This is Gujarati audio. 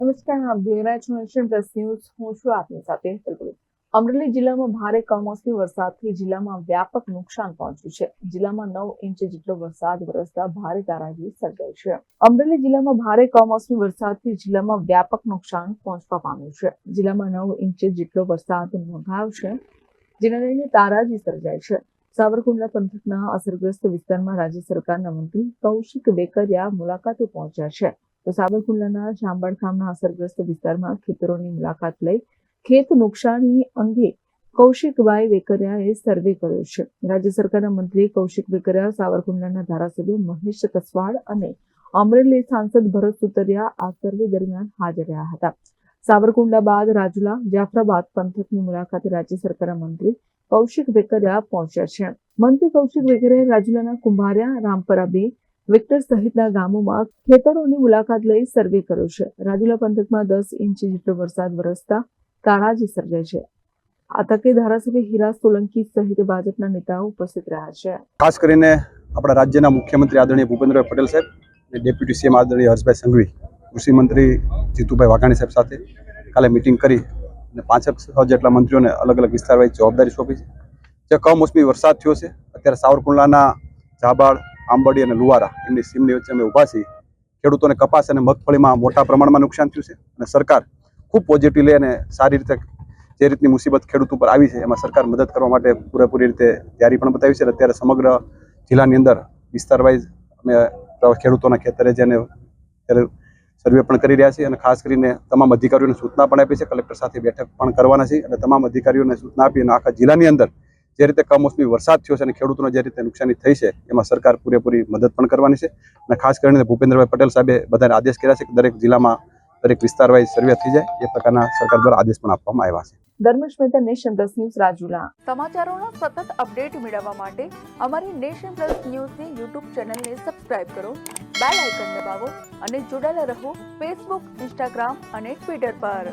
નમસ્કાર, આપ જોઈ રહ્યા ન્યૂઝ. હું છું આપની સાથે હેતલ. અમરેલી જિલ્લામાં ભારે કમોસમી વરસાદથી જિલ્લામાં વ્યાપક નુકસાન પહોંચ્યું છે. જિલ્લામાં નવ ઇંચ જેટલો વરસાદ વરસતા ભારે તારાજી સર્જાઈ છે. અમરેલી જિલ્લામાં ભારે કમોસમી વરસાદથી જિલ્લામાં વ્યાપક નુકસાન પહોંચવા પામ્યું છે. જિલ્લામાં નવ ઇંચ જેટલો વરસાદ નોંધાયો છે, જેને લઈને તારાજી સર્જાઈ છે. સાવરકુંડલા પંથકના અસરગ્રસ્ત વિસ્તારમાં રાજ્ય સરકારના મંત્રી કૌશિક વેકરિયા મુલાકાતે પહોંચ્યા છે. તો સાબરકુંડલાના જાંબળ અસરગ્રસ્ત વિસ્તારમાં ખેતરોની મુલાકાત લઈ ખેત નુકસાની અંગે કૌશિકભાઈ વેકરિયાએ સર્વે કર્યો છે. રાજ્ય સરકારના મંત્રી કૌશિક વેકરિયા, સાવરકુંડલાના ધારાસભ્ય મહેશ કસવાડ અને અમરેલી સાંસદ ભરત સુતરિયા આ સર્વે દરમિયાન હાજર રહ્યા હતા. સાવરકુંડલા બાદ રાજુલા જાફરાબાદ પંથકની મુલાકાતે રાજ્ય સરકારના મંત્રી કૌશિક વેકરિયા પહોંચ્યા છે. મંત્રી કૌશિક વેકરિયાએ રાજુલાના કુંભારિયા રામપરા બે વિક્ટર સહિતના ગામોમાં ખેતરોની મુલાકાત લઈ સર્વે કર્યો છે. રાજુલા પંથકમાં દસ ઇંચ જેટલો વરસાદ વરસતા તારાજી સર્જાય છે. આ તકે ધારાસભ્ય હીરા સોલંકી સહિત ભાજપના નેતાઓ ઉપસ્થિત રહ્યા છે. ખાસ કરીને આપણા રાજ્યના મુખ્યમંત્રી આદરણીય ભૂપેન્દ્રભાઈ પટેલ સાહેબ અને ડેપ્યુટી સીએમ આદરણીય હર્ષભાઈ સંઘવી, કૃષિ મંત્રી જીતુભાઈ વાઘાણી સાહેબ સાથે કાલે મિટિંગ કરી અને પાંચેક જેટલા મંત્રીઓને અલગ અલગ વિસ્તારવાય જવાબદારી સોંપી છે. જે કમોસમી વરસાદ થયો છે, અત્યારે સાવરકુંડલાના જાબાળ આંબડી અને લુવારા એમની સીમની વચ્ચે અમે ઊભા છીએ. ખેડૂતોને કપાસ અને મગફળીમાં મોટા પ્રમાણમાં નુકસાન થયું છે અને સરકાર ખૂબ પોઝિટિવ લે અને સારી રીતે જે રીતની મુસીબત ખેડૂત ઉપર આવી છે, એમાં સરકાર મદદ કરવા માટે પૂરેપૂરી રીતે તૈયારી પણ બતાવી છે અત્યારે સમગ્ર જિલ્લાની અંદર વિસ્તાર વાઇઝ અમે ખેડૂતોના ખેતરે જઈને સર્વે પણ કરી રહ્યા છીએ અને ખાસ કરીને તમામ અધિકારીઓને સૂચના પણ આપી છે, કલેક્ટર સાથે બેઠક પણ કરવાના છે અને તમામ અધિકારીઓને સૂચના આપી અને આખા જિલ્લાની અંદર જે રીતે કમોસમી વરસાદ થયો છે અને ખેડૂતોને જે રીતે નુકસાની થઈ છે એમાં સરકાર પૂરેપૂરી મદદ પણ કરવાની છે. અને ખાસ કરીને ભૂપેન્દ્રભાઈ પટેલ સાહેબે બધાને આદેશ કર્યા છે કે દરેક જિલ્લામાં દરેક વિસ્તાર વાઇઝ સર્વે થઈ જાય એ પ્રકારના સરકાર દ્વારા આદેશ પણ આપવામાં આવ્યા છે. Dharmesh Mehta nation plus news Rajula. સમાચારોના સતત અપડેટ મેળવવા માટે અમારી નેશન પ્લસ ન્યૂઝની યુટ્યુબ ચેનલને સબસ્ક્રાઇબ કરો બેલ આઇકન દબાવો અને જોડાયેલા રહો ફેસબુક ઇન્સ્ટાગ્રામ અને ટ્વિટર પર.